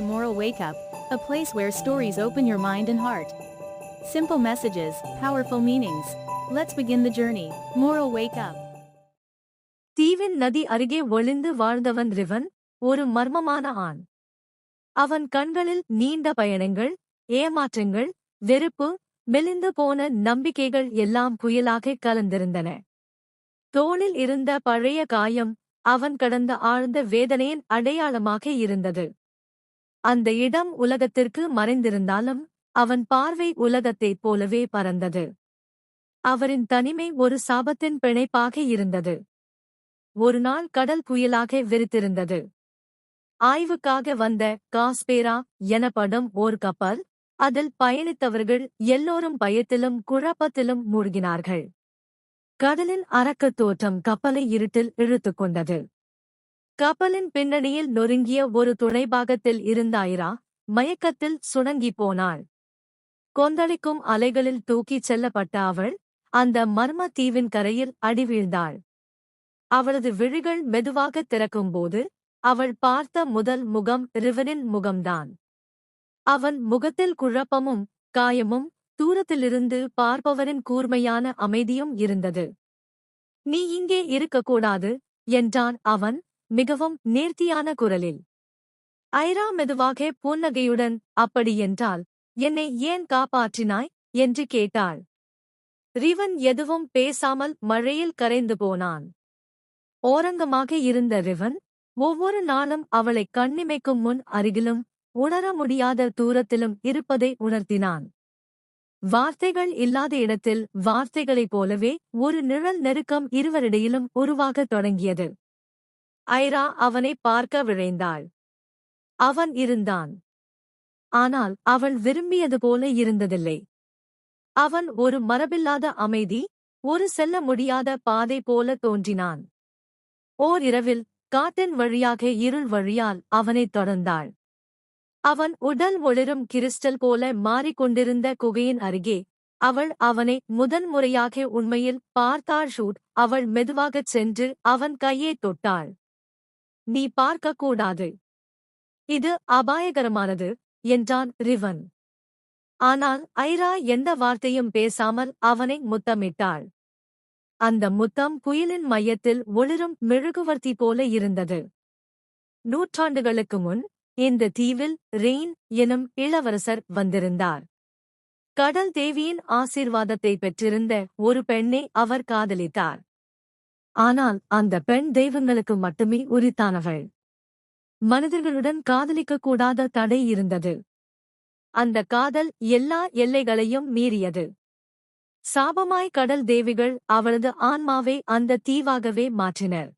to Moral Wake Up, a place where stories open your mind and heart. Simple messages, powerful meanings. Let's begin the journey. Moral Wake Up. தீவின் நதி அருகே ஒளிந்து வாழ்ந்தவன் ரிவன் ஒரு மர்மமான ஆண் அவன் கண்களில் நீண்ட பயணங்கள் ஏமாற்றங்கள் வெறுப்பு மெலிந்து போன நம்பிக்கைகள் எல்லாம் புயலாக கலந்திருந்தன தோளில் இருந்த பழைய காயம் அவன் கடந்த ஆழ்ந்த வேதனையின் அடையாளமாக இருந்தது அந்த இடம் உலகத்திற்கு மறைந்திருந்தாலும் அவன் பார்வை உலகத்தைப் போலவே பறந்தது. அவரின் தனிமை ஒரு சாபத்தின் பிணைப்பாக இருந்தது. ஒரு நாள் கடல் புயலாக விரித்திருந்தது. ஆய்வுக்காக வந்த காஸ்பேரா எனப்படும் ஓர் கப்பல் அதில் பயணித்தவர்கள் எல்லோரும் பயத்திலும் குழப்பத்திலும் மூழ்கினார்கள். கடலின் அரக்கத் தோற்றம் கப்பலை இருட்டில் இழுத்துக் கொண்டது. கப்பலின் பின்னணியில் நொறுங்கிய ஒரு துணைபாகத்தில் இருந்த ஐரா மயக்கத்தில் சுணங்கிப் போனாள். கொந்தளிக்கும் அலைகளில் தூக்கிச் செல்லப்பட்ட அவள் அந்த மர்ம தீவின் கரையில் அடி வீழ்ந்தாள். அவளது விழிகள் மெதுவாக திறக்கும்போது அவள் பார்த்த முதல் முகம் ரிவனின் முகம்தான். அவன் முகத்தில் குழப்பமும் காயமும் தூரத்திலிருந்து பார்ப்பவரின் கூர்மையான அமைதியும் இருந்தது. நீ இங்கே இருக்கக்கூடாது என்றான் அவன் மிகவும் நேர்த்தியான குரலில். ஐரா மெதுவாக புன்னகையுடன் அப்படியென்றால் என்னை ஏன் காப்பாற்றினாய்? என்று கேட்டாள். ரிவன் எதுவும் பேசாமல் மழையில் கரைந்து போனான். ஓரங்கமாக இருந்த ரிவன் ஒவ்வொரு நாளும் அவளை கண்ணிமைக்கும் முன் அருகிலும் உணர முடியாத தூரத்திலும் இருப்பதை உணர்த்தினான். வார்த்தைகள் இல்லாத இடத்தில் வார்த்தைகளைப் போலவே ஒரு நிழல் நெருக்கம் இருவரிடையிலும் உருவாகத் தொடங்கியது. ஐரா அவனை பார்க்க விழைந்தாள். அவன் இருந்தான். ஆனால் அவள் விரும்பியது போல இருந்ததில்லை. அவன் ஒரு மரபில்லாத அமைதி ஒரு செல்ல முடியாத பாதை போல தோன்றினான். ஓர் இரவில் காட்டின் வழியாக இருள் வழியால் அவனைத் தொடர்ந்தாள். அவன் உடல் ஒளிரும் கிறிஸ்டல் போல மாறிக்கொண்டிருந்த குகையின் அருகே அவள் அவனை முதன்முறையாக உண்மையில் பார்த்தாள். ஷூட் அவள் மெதுவாகச் சென்று அவன் கையை தொட்டாள். நீ பார்க்கக்கூடாது இது அபாயகரமானது என்றான் ரிவன். ஆனால் ஐரா எந்த வார்த்தையும் பேசாமல் அவனை முத்தமிட்டாள். அந்த முத்தம் புயலின் மையத்தில் ஒளிரும் மெழுகுவர்த்தி போல இருந்தது. நூற்றாண்டுகளுக்கு முன் இந்த தீவில் ரெயின் எனும் இளவரசர் வந்திருந்தார். கடல் தேவியின் ஆசீர்வாதத்தை பெற்றிருந்த ஒரு பெண்ணை அவர் காதலித்தார். ஆனால் அந்த பெண் தெய்வங்களுக்கு மட்டுமே உரித்தானவள். மனிதர்களுடன் காதலிக்கக்கூடாத தடை இருந்தது. அந்த காதல் எல்லா எல்லைகளையும் மீறியது. சாபமாய் கடல் தேவிகள் அவளது ஆன்மாவை அந்த தீவாகவே மாற்றினர்.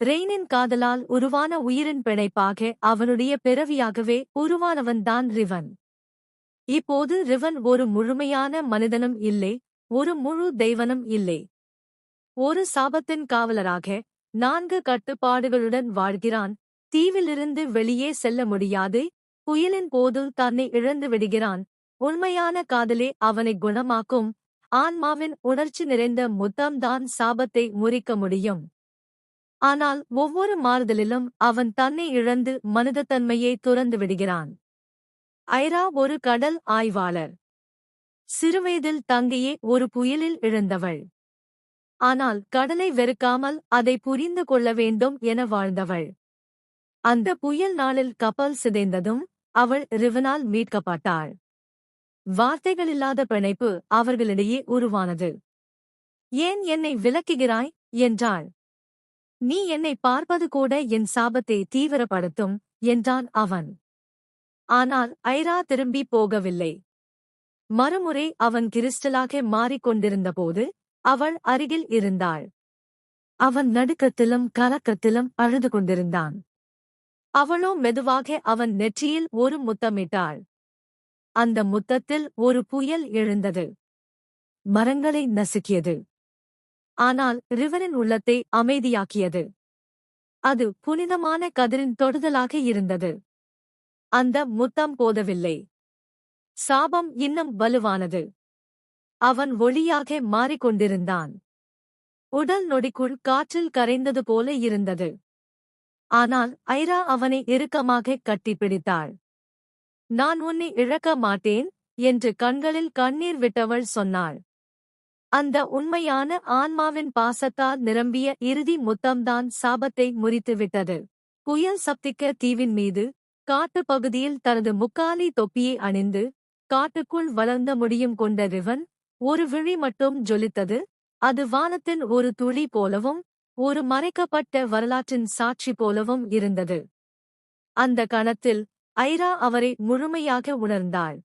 ரெய்னின் காதலால் உருவான உயிரின் பிணைப்பாக அவனுடைய பிறவியாகவே உருவானவன்தான் ரிவன். இப்போது ரிவன் ஒரு முழுமையான மனிதனும் இல்லை ஒரு முழு தெய்வனும் இல்லை. ஒரு சாபத்தின் காவலராக நான்கு கட்டுப்பாடுகளுடன் வாழ்கிறான். தீவிலிருந்து வெளியே செல்ல முடியாது. புயலின் போது தன்னை இழந்து விடுகிறான். உண்மையான காதலே அவனை குணமாக்கும். ஆன்மாவின் உணர்ச்சி நிறைந்த முத்தம்தான் சாபத்தை முறிக்க முடியும். ஆனால் ஒவ்வொரு மாறுதலிலும் அவன் தன்னை இழந்து மனிதத்தன்மையை துறந்து விடுகிறான். ஐரா ஒரு கடல் ஆய்வாளர். சிறுவயதில் தங்கையே ஒரு புயலில் இழந்தவள். ஆனால் கடலை வெறுக்காமல் அதை புரிந்து கொள்ள வேண்டும் என வாழ்ந்தவள். அந்த புயல் நாளில் கப்பல் சிதைந்ததும் அவள் ரிவனால் மீட்கப்பட்டாள். வார்த்தைகளில்லாத பிணைப்பு அவர்களிடையே உருவானது. ஏன் என்னை விலக்குகிறாய்? என்றாள். நீ என்னை பார்ப்பது கூட என் சாபத்தை தீவிரப்படுத்தும் என்றான் அவன். ஆனால் ஐரா திரும்பி போகவில்லை. மறுமுறை அவன் கிறிஸ்டலாக மாறிக்கொண்டிருந்தபோது அவள் அருகில் இருந்தாள். அவன் நடுக்கத்திலும் கலக்கத்திலும் அழுது கொண்டிருந்தான். அவளோ மெதுவாக அவன் நெற்றியில் ஒரு முத்தமிட்டாள். அந்த முத்தத்தில் ஒரு புயல் எழுந்தது. மரங்களை நசுக்கியது. ஆனால் ரிவரின் உள்ளத்தை அமைதியாக்கியது. அது புனிதமான கதிரின் தொடுதலாக இருந்தது. அந்த முத்தம் போதவில்லை. சாபம் இன்னும் வலுவானது. அவன் ஒளியாக மாறிக்கொண்டிருந்தான். உடல் நொடிக்குள் காற்றில் கரைந்தது போல இருந்தது. ஆனால் ஐரா அவனை இறுக்கமாக கட்டிப்பிடித்தாள். நான் உன்னை இழக்க மாட்டேன் என்று கண்களில் கண்ணீர் விட்டவள் சொன்னாள். அந்த உண்மையான ஆன்மாவின் பாசத்தால் நிரம்பிய இறுதி முத்தம்தான் சாபத்தை முறித்துவிட்டது. புயல் சப்திக்க தீவின் மீது காட்டுப் பகுதியில் தனது முக்காலி தொப்பியை அணிந்து காட்டுக்குள் வளர்ந்த முடியும் கொண்ட ரிவன் ஒரு விழி மட்டும் ஜொலித்தது. அது வானத்தின் ஒரு துளி போலவும் ஒரு மறைக்கப்பட்ட வரலாற்றின் சாட்சி போலவும் இருந்தது. அந்த கணத்தில் ஐரா அவரை முழுமையாக உணர்ந்தாள்.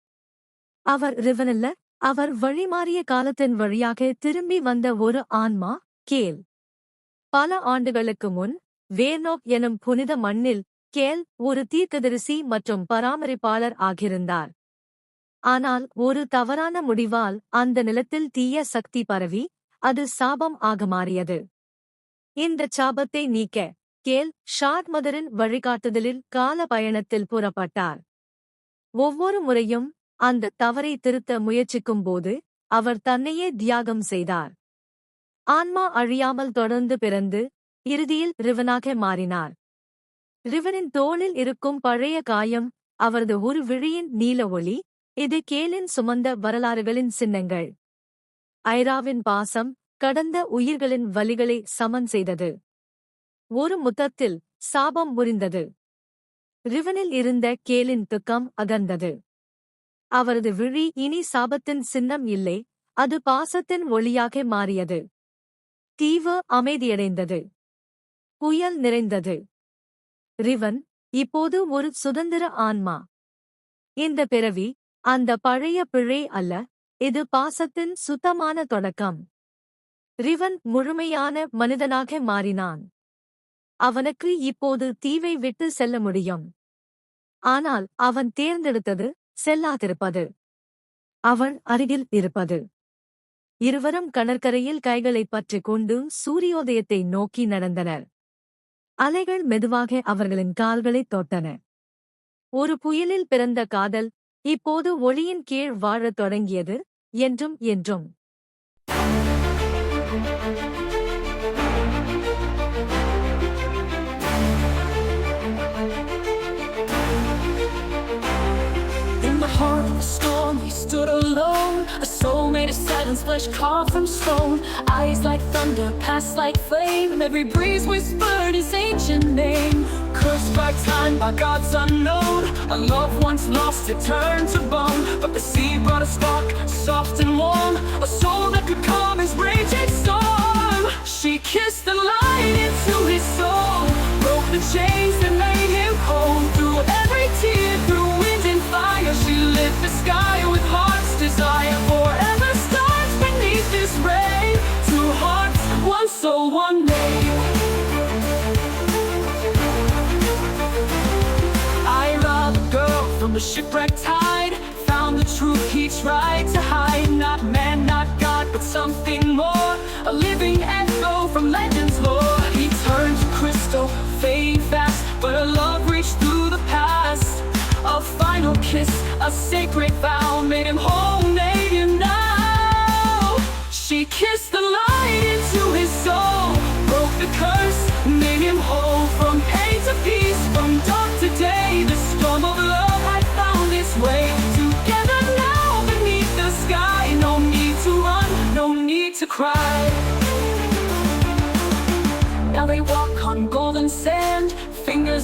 அவர் ரிவனல்ல அவர் வழிமாறிய காலத்தின் வழியாக திரும்பி வந்த ஒரு ஆன்மா கேல் பல ஆண்டுகளுக்கு முன் வேர்னோக் எனும் புனித மண்ணில் கேல் ஒரு தீர்க்கதரிசி மற்றும் பராமரிப்பாளர் ஆகியிருந்தார். ஆனால் ஒரு தவறான முடிவால் அந்த நிலத்தில் தீய சக்தி பரவி அது சாபம் ஆக மாறியது. இந்த சாபத்தை நீக்க கேல் ஷாட்மதரின் வழிகாட்டுதலில் கால பயணத்தில் புறப்பட்டார். ஒவ்வொரு முறையும் அந்த தவறை திருத்த முயற்சிக்கும்போது அவர் தன்னையே தியாகம் செய்தார். ஆன்மா அழியாமல் தொடர்ந்து பிறந்து இறுதியில் ரிவனாக மாறினார். ரிவனின் தோளில் இருக்கும் பழைய காயம் அவரது ஒரு விழியின் நீல ஒளி இது கேலின் சுமந்த வரலாறுகளின் சின்னங்கள். ஐராவின் பாசம் கடந்த உயிர்களின் வலிகளை சமன் செய்தது. ஒரு முத்தத்தில் சாபம் முறிந்தது. ரிவனில் இருந்த கேலின் துக்கம் அகர்ந்தது அவரது விழி இனி சாபத்தின் சின்னம் இல்லை அது பாசத்தின் ஒளியாக மாறியது. தீவு அமைதியடைந்தது. புயல் நிறைந்தது. ரிவன் இப்போது ஒரு சுதந்திர ஆன்மா. இந்த பிறவி அந்த பழைய பிழை அல்ல இது பாசத்தின் சுத்தமான தொடக்கம். ரிவன் முழுமையான மனிதனாக மாறினான். அவனுக்கு இப்போது தீவை விட்டு செல்ல முடியும். ஆனால் அவன் தேர்ந்தெடுத்தது செல்லாதிருப்பது. அவன் அருகில் இருப்பது. இருவரும் கடற்கரையில் கைகளைப் பற்றிக் கொண்டு சூரியோதயத்தை நோக்கி நடந்தனர். அலைகள் மெதுவாக அவர்களின் கால்களைத் தொட்டன. ஒரு புயலில் பிறந்த காதல் இப்போது ஒளியின் கீழ் வாழத் தொடங்கியது என்றும் என்றும் heart of the storm, he stood alone. A soul made of silence, flesh carved from stone. Eyes like thunder, past like flame. Every breeze whispered his ancient name. Cursed by time, by gods unknown. A love once lost, it turned to bone. But the sea brought a spark, soft and from shipwrecked tide, found the truth he tried to hide. Not man, not God, but something more. A living echo from legend's lore. He turned to crystal, fade fast, but her love reached through the past. A final kiss, a sacred vow, made him whole,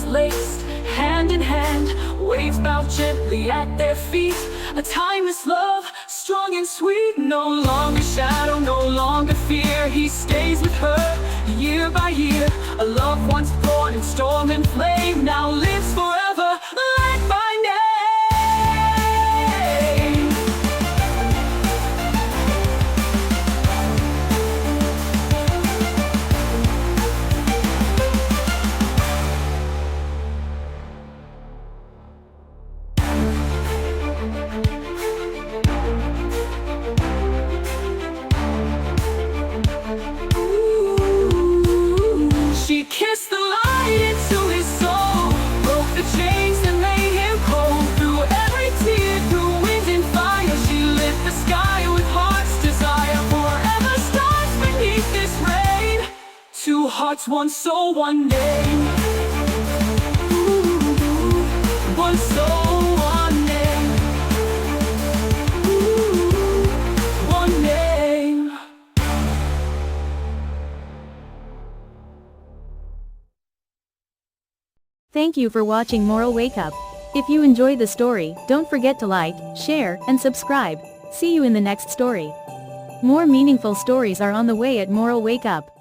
laced, hand in hand. Waves bow gently at their feet. A timeless love, strong and sweet. No longer shadow, no longer fear. He stays with her year by year. A love once born in storm and flame now lives forever, hearts one soul one day name Thank you for watching Moral Wake Up. If you enjoy the story, don't forget to like, share, and subscribe. See you in the next story. More meaningful stories are on the way at Moral Wake Up.